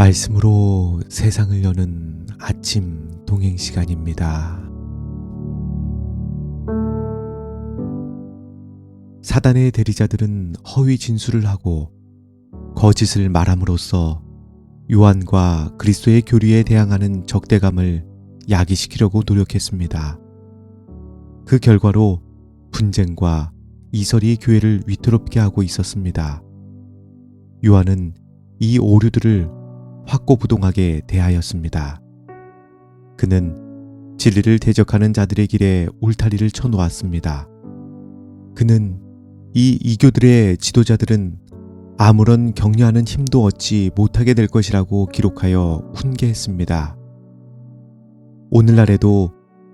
말씀으로 세상을 여는 아침 동행 시간입니다. 사단의 대리자들은 허위 진술을 하고 거짓을 말함으로써 요한과 그리스도의 교리에 대항하는 적대감을 야기시키려고 노력했습니다. 그 결과로 분쟁과 이설이 교회를 위태롭게 하고 있었습니다. 요한은 이 오류들을 확고부동하게 대하였습니다. 그는 진리를 대적하는 자들의 길에 울타리를 쳐놓았습니다. 그는 이 이교들의 지도자들은 아무런 격려하는 힘도 얻지 못하게 될 것이라고 기록하여 훈계했습니다. 오늘날에도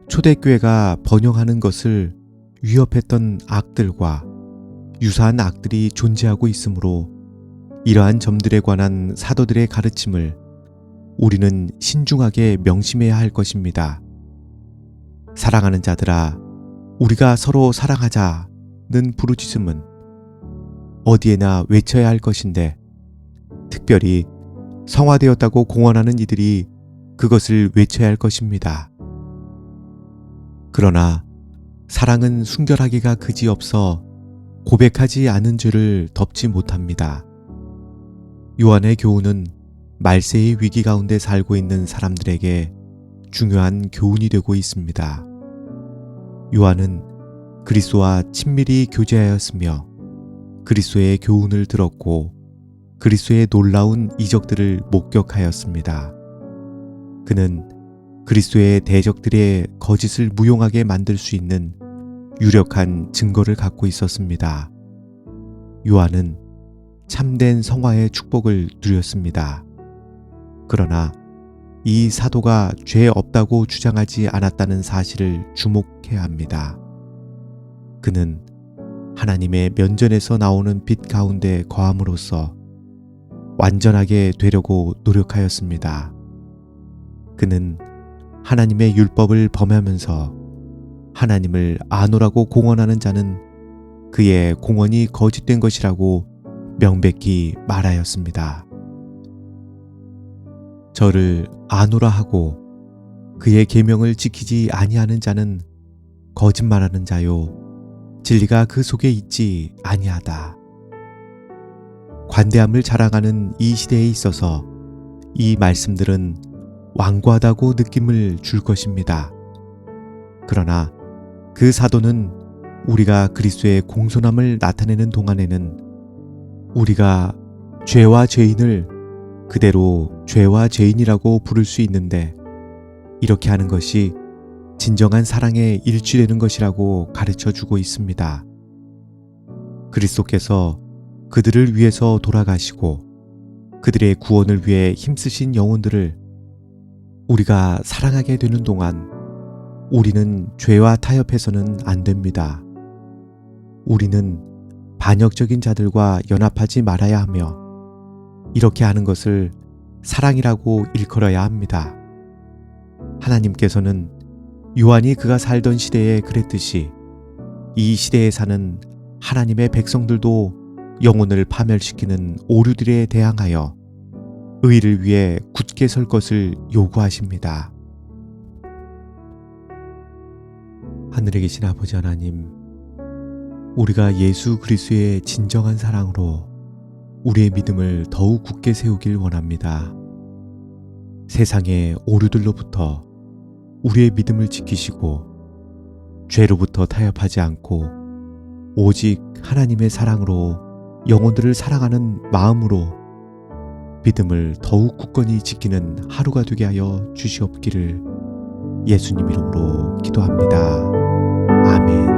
초대교회가 번영하는 것을 위협했던 악들과 유사한 악들이 존재하고 있으므로 이러한 점들에 관한 사도들의 가르침을 우리는 신중하게 명심해야 할 것입니다. 사랑하는 자들아, 우리가 서로 사랑하자는 부르짖음은 어디에나 외쳐야 할 것인데, 특별히 성화되었다고 공언하는 이들이 그것을 외쳐야 할 것입니다. 그러나 사랑은 순결하기가 그지없어 고백하지 않은 죄를 덮지 못합니다. 요한의 교훈은 말세의 위기 가운데 살고 있는 사람들에게 중요한 교훈이 되고 있습니다. 요한은 그리스도와 친밀히 교제하였으며 그리스도의 교훈을 들었고 그리스도의 놀라운 이적들을 목격하였습니다. 그는 그리스도의 대적들의 거짓을 무용하게 만들 수 있는 유력한 증거를 갖고 있었습니다. 요한은 참된 성화의 축복을 누렸습니다. 그러나 이 사도가 죄 없다고 주장하지 않았다는 사실을 주목해야 합니다. 그는 하나님의 면전에서 나오는 빛 가운데 거함으로써 완전하게 되려고 노력하였습니다. 그는 하나님의 율법을 범하면서 하나님을 아노라고 공언하는 자는 그의 공언이 거짓된 것이라고 명백히 말하였습니다. 저를 아노라 하고 그의 계명을 지키지 아니하는 자는 거짓말하는 자요 진리가 그 속에 있지 아니하다. 관대함을 자랑하는 이 시대에 있어서 이 말씀들은 완고하다고 느낌을 줄 것입니다. 그러나 그 사도는 우리가 그리스도의 공손함을 나타내는 동안에는 우리가 죄와 죄인을 그대로 죄와 죄인이라고 부를 수 있는데 이렇게 하는 것이 진정한 사랑에 일치되는 것이라고 가르쳐 주고 있습니다. 그리스도께서 그들을 위해서 돌아가시고 그들의 구원을 위해 힘쓰신 영혼들을 우리가 사랑하게 되는 동안 우리는 죄와 타협해서는 안 됩니다. 우리는 반역적인 자들과 연합하지 말아야 하며 이렇게 하는 것을 사랑이라고 일컬어야 합니다. 하나님께서는 요한이 그가 살던 시대에 그랬듯이 이 시대에 사는 하나님의 백성들도 영혼을 파멸시키는 오류들에 대항하여 의를 위해 굳게 설 것을 요구하십니다. 하늘에 계신 아버지 하나님, 우리가 예수 그리스도의 진정한 사랑으로 우리의 믿음을 더욱 굳게 세우길 원합니다. 세상의 오류들로부터 우리의 믿음을 지키시고 죄로부터 타협하지 않고 오직 하나님의 사랑으로 영혼들을 사랑하는 마음으로 믿음을 더욱 굳건히 지키는 하루가 되게 하여 주시옵기를 예수님 이름으로 기도합니다. 아멘.